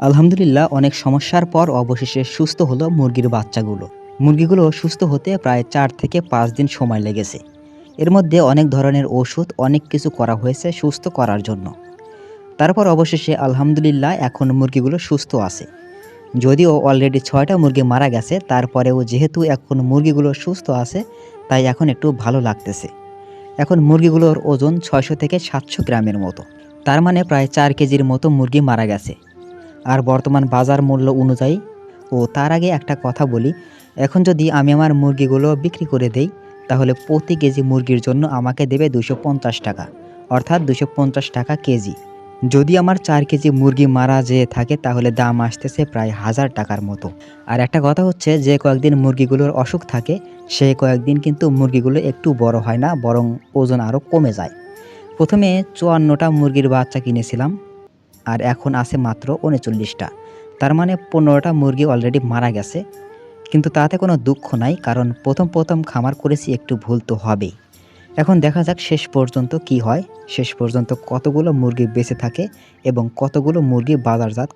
আলহামদুলিল্লাহ, অনেক সমস্যার পর অবশেষে সুস্থ হলো মুরগির বাচ্চাগুলো। মুরগিগুলো সুস্থ হতে প্রায় চার থেকে পাঁচ দিন সময় লেগেছে। এর মধ্যে অনেক ধরনের ওষুধ, অনেক কিছু করা হয়েছে সুস্থ করার জন্য। তারপর অবশেষে আলহামদুলিল্লাহ, এখন মুরগিগুলো সুস্থ আছে। যদিও অলরেডি ছয়টা মুরগি মারা গেছে, তারপরেও যেহেতু এখন মুরগিগুলো সুস্থ আছে, তাই এখন একটু ভালো লাগতেছে। এখন মুরগিগুলোর ওজন ছয়শো থেকে সাতশো গ্রামের মতো। তার মানে প্রায় চার কেজির মতো মুরগি মারা গেছে। আর বর্তমান বাজার মূল্য অনুযায়ী। ও তার আগে একটা কথা বলি, এখন যদি আমি আমার মুরগিগুলো বিক্রি করে দেই, তাহলে প্রতি কেজি মুরগির জন্য আমাকে দেবে দুশো পঞ্চাশ টাকা, অর্থাৎ দুশো পঞ্চাশ টাকা কেজি। যদি আমার চার কেজি মুরগি মারা যেয়ে থাকে, তাহলে দাম আসতেছে প্রায় হাজার টাকার মতো। আর একটা কথা হচ্ছে, যে কয়েকদিন মুরগিগুলোর অসুখ থাকে সেই কয়েকদিন কিন্তু মুরগিগুলো একটু বড় হয় না, বরং ওজন আরও কমে যায়। প্রথমে চুয়ান্নটা মুরগির বাচ্চা কিনেছিলাম আর এখন আছে মাত্র উনচল্লিশটা। তার মানে পনেরোটা মুরগি অলরেডি মারা গেছে। কিন্তু তাতে কোনো দুঃখ নাই, কারণ প্রথম প্রথম খামার করেছি, একটু ভুল তো হবেই। এখন দেখা যাক শেষ পর্যন্ত কি হয়। শেষ পর্যন্ত কতগুলো মুরগি বেঁচে থাকে এবং কতগুলো মুরগি বাজারজাত